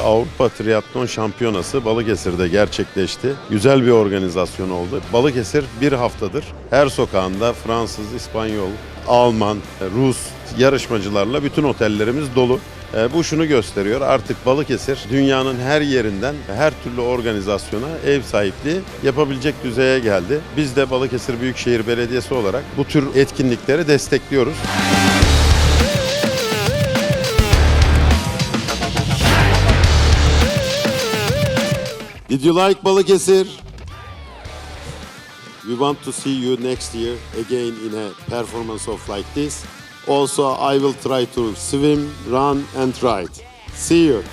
Avrupa Triatlon Şampiyonası Balıkesir'de gerçekleşti. Güzel bir organizasyon oldu. Balıkesir bir haftadır her sokağında Fransız, İspanyol, Alman, Rus yarışmacılarla bütün otellerimiz dolu. E, Bu şunu gösteriyor artık Balıkesir dünyanın her yerinden her türlü organizasyona ev sahipliği yapabilecek düzeye geldi. Biz de Balıkesir Büyükşehir Belediyesi olarak bu tür etkinlikleri destekliyoruz. Did you like Balıkesir? We want to see you next year again in a performance of like this. Also, I will try to swim, run and ride. See you.